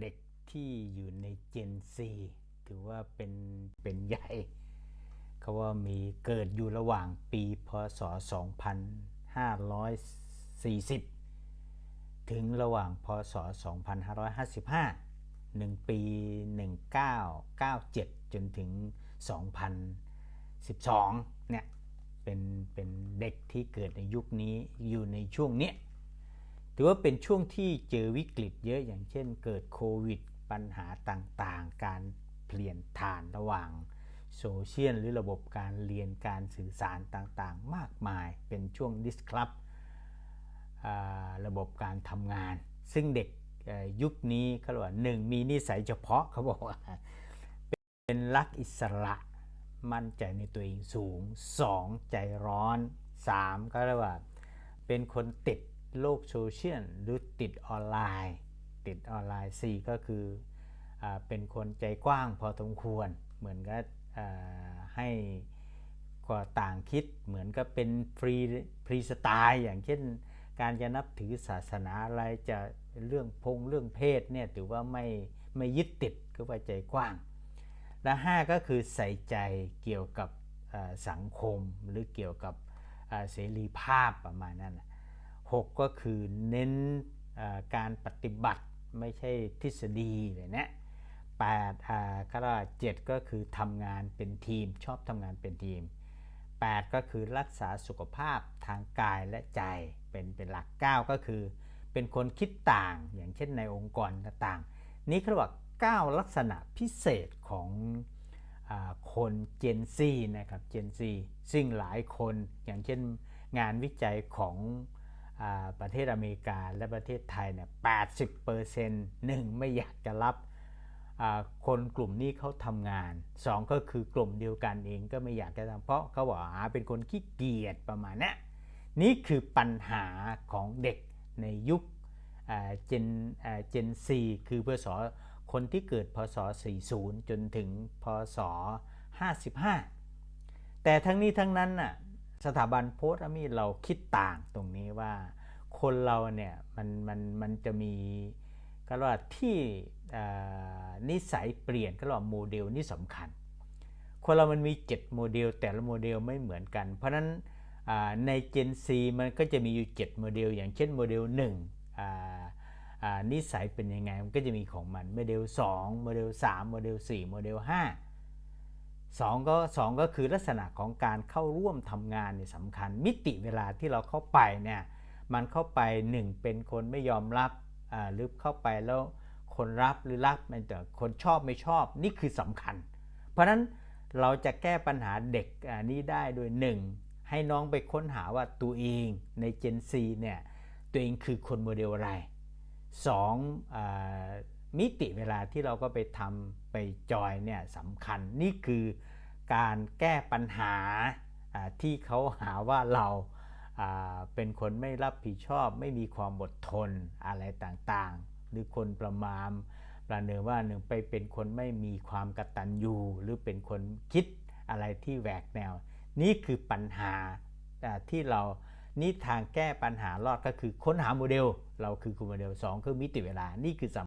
เด็กที่อยู่ใน Gen Z ถือว่าเป็นเป็นใหญ่เขาว่ามีเกิดอยู่ระหว่างปีพศ 2540 ถึงระหว่างพศ 2555 1 ปี 1997 จนถึง 2012 เนี่ยเป็นเป็นเด็กที่เกิดในยุคนี้อยู่ในช่วงเนี้ย ถือว่าเป็นช่วงที่เจอวิกฤตเยอะอย่างเช่น เกิดโควิด ปัญหาต่างๆ การเปลี่ยนผ่านระหว่างโซเชียลหรือระบบการเรียนการสื่อสารต่างๆ มากมายเป็นช่วงดิสครับระบบการทำงาน ซึ่งเด็กยุคนี้เขาบอกว่าหนึ่งมีนิสัยเฉพาะเขาบอกว่าเป็นรักอิสระมั่นใจในตัวเองสูง 2. ใจร้อน 3. ก็เรียกว่าเป็นคนติด โลกโซเชียลหรือติดออนไลน์ ติดออนไลน์ 4 ก็คืออเป็นคนใจกว้างพอสมควร เหมือนกับให้ก็ต่างคิดเหมือนกับเป็นฟรีฟรีสไตล์อย่างเช่น การจะนับถือศาสนาอะไรจะเรื่องพงเรื่องเพศเนี่ยถือว่าไม่ไม่ยึดติดก็ว่าใจกว้าง และ5ก็คือใส่ใจเกี่ยวกับสังคมหรือเกี่ยวกับเสรีภาพประมาณนั้นนะ หกก็คือเน้นการปฏิบัติไม่ใช่ทฤษฎีเลยนะแปดอ่าก็เจ็ดก็คือทำงานเป็นทีมชอบทำงานเป็นทีม 8 ก็คือรักษาสุขภาพทางกายและใจเป็นเป็นหลัก 9 ก็คือ เป็นคนคิดต่างอย่างเช่นในองค์กรต่างๆ นี่เขาเรียกว่า 9 ลักษณะพิเศษของอคน Gen Z นะครับ Gen Z ซึ่งหลายคนอย่างเช่นงานวิจัยของ ประเทศอเมริกาและประเทศไทยเนี่ย80%หนึ่งไม่อยากจะรับคนกลุ่มนี้เขาทำงาน2ก็คือกลุ่มเดียวกันเองก็ไม่อยากจะทำเพราะเขาบอกหาเป็นคนขี้เกียจประมาณนี้นี่คือปัญหาของเด็กในยุคเจนเจนซีคือพศคนที่เกิดพศ 40 จนถึงพศ 55 แต่ทั้งนี้ทั้งนั้นน่ะ สถาบันโพสต์อามีเราคิดต่างตรงนี้ว่าคนเราเนี่ยมันมันมันจะมีก็ว่าที่นิสัยเปลี่ยนก็ว่าโมเดลนี่สำคัญ คนเรามันมี 7 โมเดล แต่ละโมเดลไม่เหมือนกัน เพราะนั้นอ่าใน Gen C มันก็จะมีอยู่ 7 โมเดล อย่างเช่นโมเดล1นิสัยเป็นยังไงมันก็จะมีของมันโมเดล2โมเดล3โมเดล4โมเดล5 สองก็สองก็คือลักษณะของการเข้าร่วมทำงานเนี่ยสำคัญ มิติเวลาที่เราเข้าไปเนี่ยมันเข้าไปหนึ่งเป็นคนไม่ยอมรับอ่าหรือเข้าไปแล้วคนรับหรือรับไม่แต่คนชอบไม่ชอบนี่คือสำคัญ เพราะนั้นเราจะแก้ปัญหาเด็กอ่านี้ได้โดยหนึ่งให้น้องไปค้นหาว่าตัวเองใน Gen Z เนี่ยตัวเองคือคนโมเดลอะไรสองอา มิติเวลาที่เราก็ไปทำไปจอยเนี่ยสำคัญนี่คือการแก้ปัญหาที่เขาหาว่าเราเป็นคนไม่รับผิดชอบ ไม่มีความอดทนอะไรต่างๆ หรือคนประมาณประเนินว่าหนึ่งไปเป็นคนไม่มีความกตัญญูหรือเป็นคนคิดอะไรที่แหวกแนว นี่คือปัญหาที่เรานี่ทางแก้ปัญหารอดก็คือค้นหาโมเดล เราคือโมเดล 2 คือมิติเวลานี่คือส